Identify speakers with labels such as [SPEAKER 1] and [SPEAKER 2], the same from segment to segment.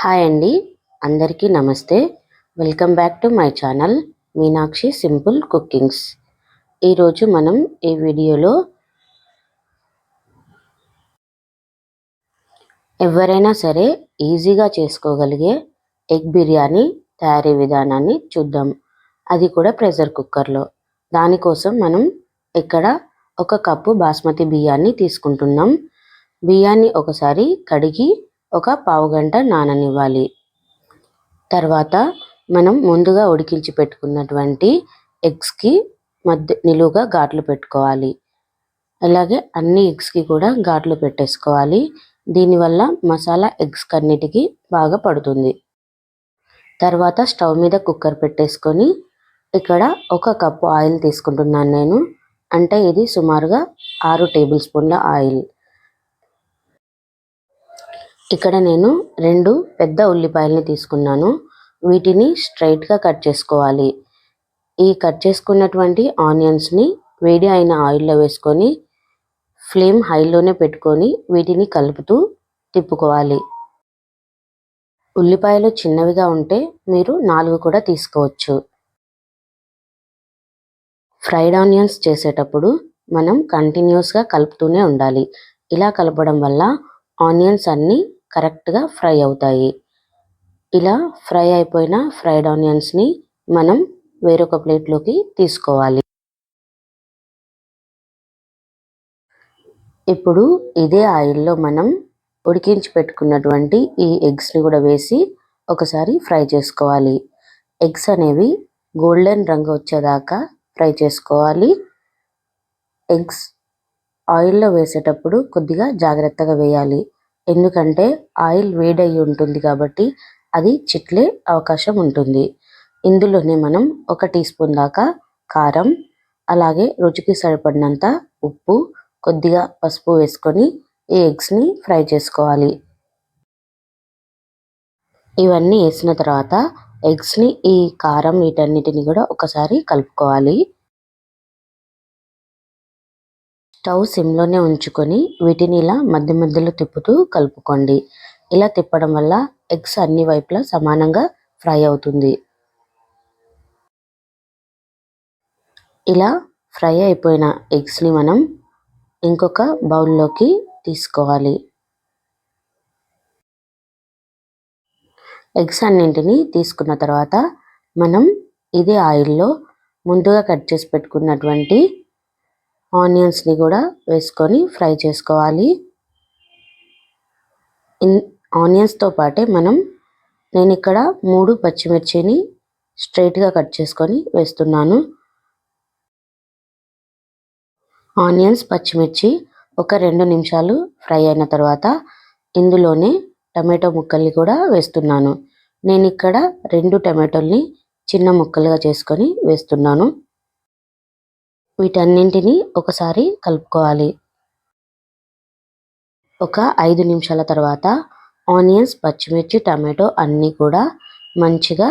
[SPEAKER 1] Hi అండి. అందరికీ నమస్తే. Welcome back to my channel Meenakshi simple cookings. ఈరోజు మనం ఈ వీడియోలో ఎవరైనా సరే ఈజీగా చేసుకోగలిగే ఎగ్ బిర్యానీ తయారీ విధానాన్ని చూద్దాం. అది కూడా ప్రెషర్ కుక్కర్లో. దానికోసం మనం ఇక్కడ ఒక కప్పు బాస్మతి బియ్యాన్ని తీసుకుంటున్నాం. బియ్యాన్ని ఒకసారి కడిగి ఒక పావు గంట నాననివ్వాలి. తర్వాత మనం ముందుగా ఉడికించి పెట్టుకున్నటువంటి ఎగ్స్కి మధ్య నిలువుగా ఘాట్లు పెట్టుకోవాలి. అలాగే అన్ని ఎగ్స్కి కూడా ఘాట్లు పెట్టేసుకోవాలి. దీనివల్ల మసాలా ఎగ్స్ కన్నిటికి బాగా పడుతుంది. తర్వాత స్టవ్ మీద కుక్కర్ పెట్టేసుకొని ఇక్కడ ఒక కప్పు ఆయిల్ తీసుకుంటున్నాను నేను. అంటే ఇది సుమారుగా ఆరు టేబుల్ స్పూన్ల ఆయిల్. ఇక్కడ నేను రెండు పెద్ద ఉల్లిపాయలని తీసుకున్నాను. వీటిని స్ట్రైట్గా కట్ చేసుకోవాలి. ఈ కట్ చేసుకున్నటువంటి ఆనియన్స్ని వేడి అయిన ఆయిల్లో వేసుకొని ఫ్లేమ్ హైలోనే పెట్టుకొని వీటిని కలుపుతూ తిప్పుకోవాలి. ఉల్లిపాయలు చిన్నవిగా ఉంటే మీరు నాలుగు కూడా తీసుకోవచ్చు. ఫ్రైడ్ ఆనియన్స్ చేసేటప్పుడు మనం కంటిన్యూస్గా కలుపుతూనే ఉండాలి. ఇలా కలపడం వల్ల ఆనియన్స్ అన్నీ కరెక్ట్గా ఫ్రై అవుతాయి. ఇలా ఫ్రై అయిపోయిన ఫ్రైడ్ ఆనియన్స్ని మనం వేరొక ప్లేట్లోకి తీసుకోవాలి. ఇప్పుడు ఇదే ఆయిల్లో మనం ఉడికించి పెట్టుకున్నటువంటి ఈ ఎగ్స్ని కూడా వేసి ఒకసారి ఫ్రై చేసుకోవాలి. ఎగ్స్ అనేవి గోల్డెన్ రంగు వచ్చేదాకా ఫ్రై చేసుకోవాలి. ఎగ్స్ ఆయిల్లో వేసేటప్పుడు కొద్దిగా జాగ్రత్తగా వేయాలి. ఎందుకంటే ఆయిల్ వేడయి ఉంటుంది కాబట్టి అది చిట్లే అవకాశం ఉంటుంది. ఇందులోనే మనం ఒక టీ స్పూన్ దాకా కారం అలాగే రుచికి సరిపడినంత ఉప్పు కొద్దిగా పసుపు వేసుకొని ఈ ఎగ్స్ని ఫ్రై చేసుకోవాలి. ఇవన్నీ వేసిన తర్వాత ఎగ్స్ని ఈ కారం వీటన్నిటిని కూడా ఒకసారి కలుపుకోవాలి. స్టవ్ సిమ్లోనే ఉంచుకొని వీటిని ఇలా మధ్య మధ్యలో తిప్పుతూ కలుపుకోండి. ఇలా తిప్పడం వల్ల ఎగ్స్ అన్ని వైపులా సమానంగా ఫ్రై అవుతుంది. ఇలా ఫ్రై అయిపోయిన ఎగ్స్ని మనం ఇంకొక బౌల్లోకి తీసుకోవాలి. ఎగ్స్ అన్నింటినీ తీసుకున్న తర్వాత మనం ఇదే ఆయిల్లో ముందుగా కట్ చేసి పెట్టుకున్నటువంటి ఆనియన్స్ని కూడా వేసుకొని ఫ్రై చేసుకోవాలి. ఆనియన్స్తో పాటే మనం నేను ఇక్కడ మూడు పచ్చిమిర్చిని స్ట్రైట్గా కట్ చేసుకొని వేస్తున్నాను. ఆనియన్స్ పచ్చిమిర్చి ఒక రెండు నిమిషాలు ఫ్రై అయిన తర్వాత ఇందులోనే టమాటో ముక్కల్ని కూడా వేస్తున్నాను. నేను ఇక్కడ రెండు టమాటోల్ని చిన్న ముక్కలుగా చేసుకొని వేస్తున్నాను. వీటన్నింటినీ ఒకసారి కలుపుకోవాలి. ఒక ఐదు నిమిషాల తర్వాత ఆనియన్స్ పచ్చిమిర్చి టమాటో అన్నీ కూడా మంచిగా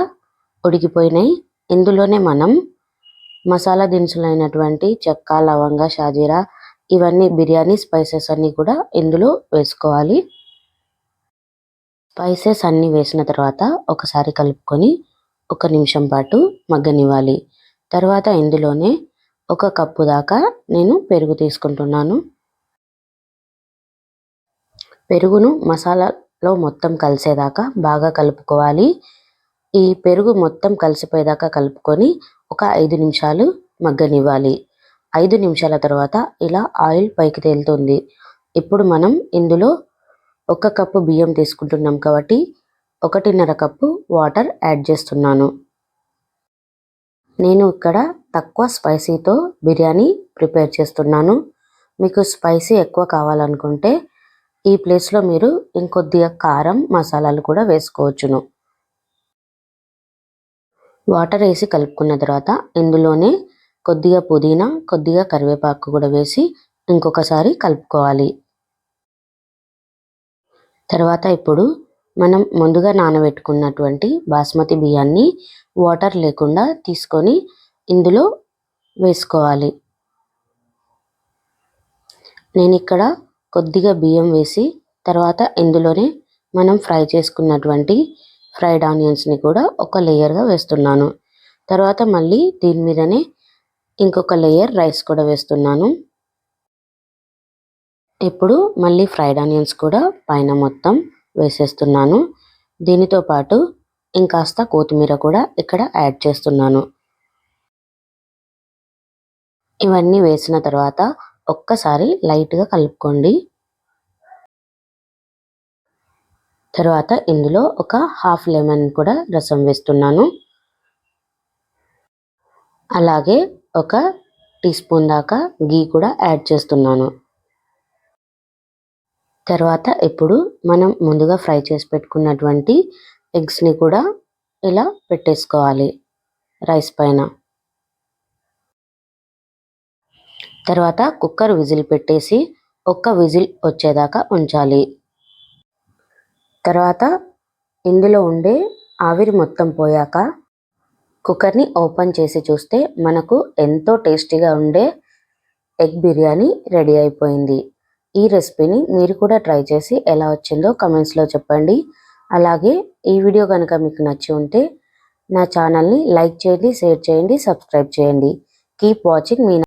[SPEAKER 1] ఉడికిపోయినాయి. ఇందులోనే మనం మసాలా దినుసులు అయినటువంటి చెక్క లవంగ షాజీరా ఇవన్నీ బిర్యానీ స్పైసెస్ అన్నీ కూడా ఇందులో వేసుకోవాలి. స్పైసెస్ అన్నీ వేసిన తర్వాత ఒకసారి కలుపుకొని ఒక నిమిషం పాటు మగ్గనివ్వాలి. తర్వాత ఇందులోనే ఒక కప్పు దాకా నేను పెరుగు తీసుకుంటున్నాను. పెరుగును మసాలాలో మొత్తం కలిసేదాకా బాగా కలుపుకోవాలి. ఈ పెరుగు మొత్తం కలిసిపోయేదాకా కలుపుకొని ఒక ఐదు నిమిషాలు మగ్గనివ్వాలి. ఐదు నిమిషాల తర్వాత ఇలా ఆయిల్ పైకి తేలుతుంది. ఇప్పుడు మనం ఇందులో ఒక కప్పు బియ్యం తీసుకుంటున్నాం కాబట్టి ఒకటిన్నర కప్పు వాటర్ యాడ్ చేస్తున్నాను. నేను ఇక్కడ తక్కువ స్పైసీతో బిర్యానీ ప్రిపేర్ చేస్తున్నాను. మీకు స్పైసీ ఎక్కువ కావాలనుకుంటే ఈ ప్లేస్లో మీరు ఇంకొద్దిగా కారం మసాలాలు కూడా వేసుకోవచ్చును. వాటర్ వేసి కలుపుకున్న తర్వాత ఇందులోనే కొద్దిగా పుదీనా కొద్దిగా కరివేపాకు కూడా వేసి ఇంకొకసారి కలుపుకోవాలి. తర్వాత ఇప్పుడు మనం ముందుగా నానబెట్టుకున్నటువంటి బాస్మతి బియ్యాన్ని వాటర్ లేకుండా తీసుకొని ఇందులో వేసుకోవాలి. నేను ఇక్కడ కొద్దిగా బియ్యం వేసి తర్వాత ఇందులోనే మనం ఫ్రై చేసుకున్నటువంటి ఫ్రైడ్ ఆనియన్స్ని కూడా ఒక లేయర్గా వేస్తున్నాను. తర్వాత మళ్ళీ దీని మీదనే ఇంకొక లేయర్ రైస్ కూడా వేస్తున్నాను. ఇప్పుడు మళ్ళీ ఫ్రైడ్ ఆనియన్స్ కూడా పైన మొత్తం వేసేస్తున్నాను. దీనితో పాటు ఇంకాస్త కొత్తిమీర కూడా ఇక్కడ యాడ్ చేస్తున్నాను. ఇవన్నీ వేసిన తర్వాత ఒక్కసారి లైట్గా కలుపుకోండి. తర్వాత ఇందులో ఒక హాఫ్ లెమన్ కూడా రసం వేస్తున్నాను. అలాగే ఒక టీ స్పూన్ దాకా గీ కూడా యాడ్ చేస్తున్నాను. తర్వాత ఇప్పుడు మనం ముందుగా ఫ్రై చేసి పెట్టుకున్నటువంటి ఎగ్స్ని కూడా ఇలా పెట్టేసుకోవాలి రైస్ పైన. తర్వాత కుక్కర్ విజిల్ పెట్టేసి ఒక్క విజిల్ వచ్చేదాకా ఉంచాలి. తర్వాత ఇందులో ఉండే ఆవిరి మొత్తం పోయాక కుక్కర్ని ఓపెన్ చేసి చూస్తే మనకు ఎంతో టేస్టీగా ఉండే ఎగ్ బిర్యానీ రెడీ అయిపోయింది. ఈ రెసిపీని మీరు కూడా ట్రై చేసి ఎలా వచ్చిందో కమెంట్స్లో చెప్పండి. అలాగే ఈ వీడియో కనుక మీకు నచ్చి ఉంటే నా ఛానల్ని లైక్ చేయండి షేర్ చేయండి సబ్స్క్రైబ్ చేయండి. కీప్ వాచింగ్ మీ